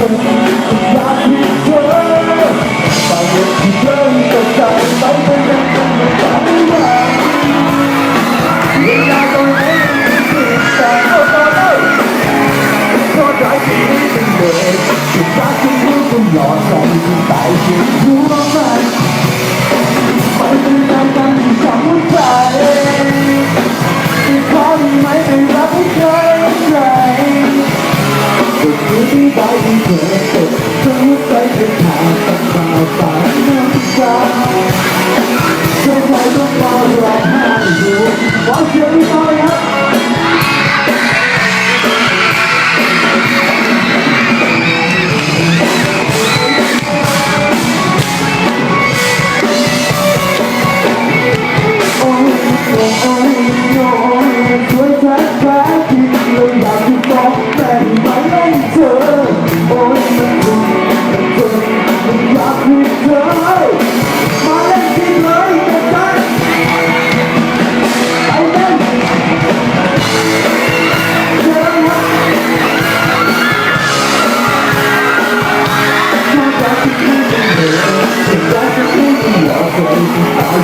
You're back and you can lose and you can buy it. You're all right. ที่ได้ที่อตกทั้งหัใจเป็นขาดตั้งข่าวสารน้ำตาเธอใจต้องมาร้องไห้อยู่ขอเสียงพี่ต้อยครับ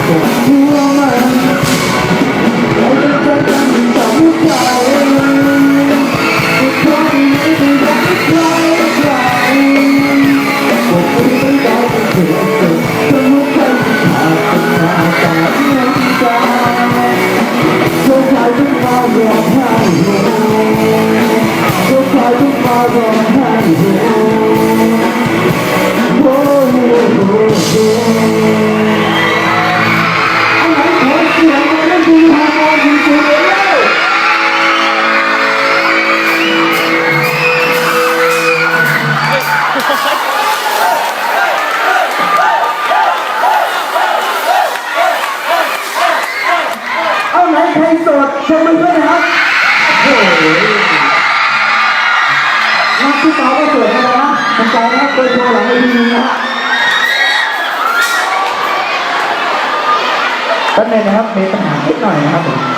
Música ชมมันด้วยนะครับโอ้ยนักที่ตาก็สวยนะนะนักตาครับเคยโชว์หลังเวดีนะฮะแป๊บนึงนะครับมีปัญหาเล็กหน่อยนะครับผม